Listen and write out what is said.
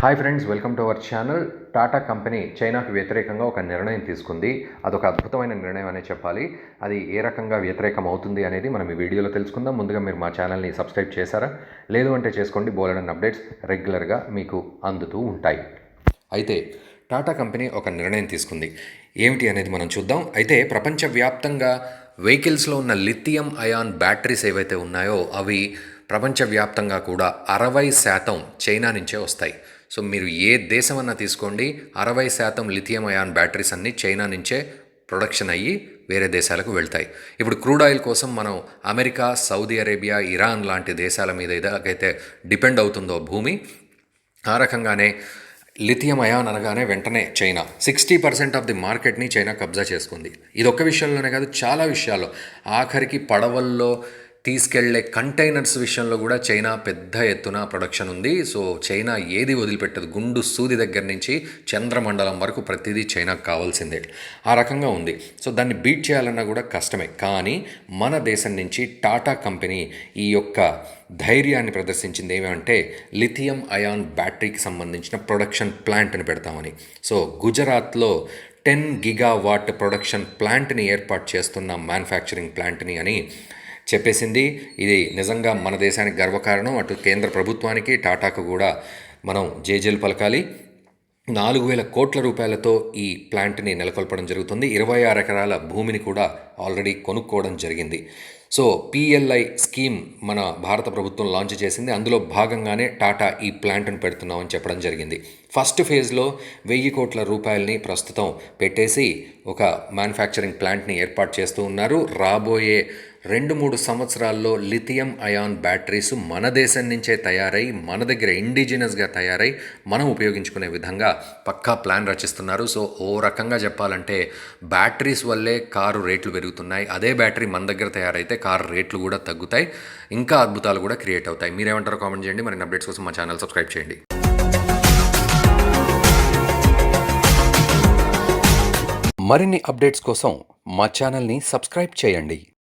Hi friends welcome to our channel Tata company చైనాకు వ్యతిరేకంగా ఒక నిర్ణయం తీసుకుంది. అదొక అద్భుతమైన నిర్ణయం అనే చెప్పాలి. అది ఏ రకంగా వ్యతిరేకం అవుతుంది అనేది మనం ఈ వీడియోలో తెలుసుకుందాం. ముందుగా మీరు మా ఛానల్ని సబ్స్క్రైబ్ చేశారా? లేదు అంటే చేసుకోండి. బోలెడన్ అప్డేట్స్ రెగ్యులర్గా మీకు అందుతూ ఉంటాయి. అయితే టాటా కంపెనీ ఒక నిర్ణయం తీసుకుంది. ఏమిటి అనేది మనం చూద్దాం. అయితే ప్రపంచవ్యాప్తంగా వెహికల్స్లో ఉన్న లిథియం అయాన్ బ్యాటరీస్ ఏవైతే ఉన్నాయో అవి ప్రపంచవ్యాప్తంగా కూడా అరవై శాతం చైనా నుంచే వస్తాయి. సో మీరు ఏ దేశం అన్నా తీసుకోండి అరవై శాతం లిథియం అయాన్ బ్యాటరీస్ అన్నీ చైనా నుంచే ప్రొడక్షన్ అయ్యి వేరే దేశాలకు వెళ్తాయి. ఇప్పుడు క్రూడ్ ఆయిల్ కోసం మనం అమెరికా సౌదీ అరేబియా ఇరాన్ లాంటి దేశాల మీద ఏదైతే డిపెండ్ అవుతుందో భూమి ఆ రకంగానే లిథియం అయాన్ అనగానే వెంటనే China. Sixty percent of the మార్కెట్ని చైనా కబ్జా చేసుకుంది. ఇది ఒక్క విషయంలోనే కాదు చాలా విషయాల్లో. ఆఖరికి పడవల్లో తీసుకెళ్ళే కంటైనర్స్ విషయంలో కూడా చైనా పెద్ద ఎత్తున ప్రొడక్షన్ ఉంది. సో చైనా ఏది వదిలిపెట్టదు. గుండు సూది దగ్గర నుంచి చంద్రమండలం వరకు ప్రతిదీ చైనాకు కావాల్సిందే. ఆ రకంగా ఉంది. సో దాన్ని బీట్ చేయాలన్నా కూడా కష్టమే. కానీ మన దేశం నుంచి టాటా కంపెనీ ఈ యొక్క ధైర్యాన్ని ప్రదర్శించింది ఏమంటే లిథియం అయాన్ బ్యాటరీకి సంబంధించిన ప్రొడక్షన్ ప్లాంట్ని పెడతామని. సో గుజరాత్లో టెన్ గిగావాట్ ప్రొడక్షన్ ప్లాంట్ని ఏర్పాటు చేస్తున్న మ్యానుఫ్యాక్చరింగ్ ప్లాంట్ని అని చెప్పేసింది. ఇది నిజంగా మన దేశానికి గర్వకారణం. అటు కేంద్ర ప్రభుత్వానికి టాటాకు కూడా మనం జేజేలు పలకాలి. నాలుగు వేల కోట్ల రూపాయలతో ఈ ప్లాంట్ని నెలకొల్పడం జరుగుతుంది. ఇరవై ఆరు ఎకరాల భూమిని కూడా ఆల్రెడీ కొనుక్కోవడం జరిగింది. సో పిఎల్ఐ స్కీమ్ మన భారత ప్రభుత్వం లాంచ్ చేసింది. అందులో భాగంగానే టాటా ఈ ప్లాంట్ను పెడుతున్నామని చెప్పడం జరిగింది. ఫస్ట్ ఫేజ్లో వెయ్యి కోట్ల రూపాయలని ప్రస్తుతం పెట్టేసి ఒక మ్యానుఫ్యాక్చరింగ్ ప్లాంట్ని ఏర్పాటు చేస్తూ ఉన్నారు. రాబోయే రెండు మూడు సంవత్సరాల్లో లిథియం అయాన్ బ్యాటరీస్ మన దేశం నుంచే తయారై మన దగ్గర ఇండిజినస్గా తయారై మనం ఉపయోగించుకునే విధంగా పక్కా ప్లాన్ రచిస్తున్నారు. సో ఓ రకంగా చెప్పాలంటే బ్యాటరీస్ వల్లే కారు రేట్లు పెరుగుతున్నాయి. అదే బ్యాటరీ మన దగ్గర తయారైతే కార్ రేట్లు కూడా తగ్గుతాయి ఇంకా అద్భుతాలు కూడా క్రియేట్ అవుతాయి. మీరేమంటారో కామెంట్ చేయండి. మరిన్ని అప్డేట్స్ కోసం మా ఛానల్ సబ్స్క్రైబ్ చేయండి. మరిన్ని అప్డేట్స్ కోసం మా ఛానల్ని సబ్స్క్రైబ్ చేయండి.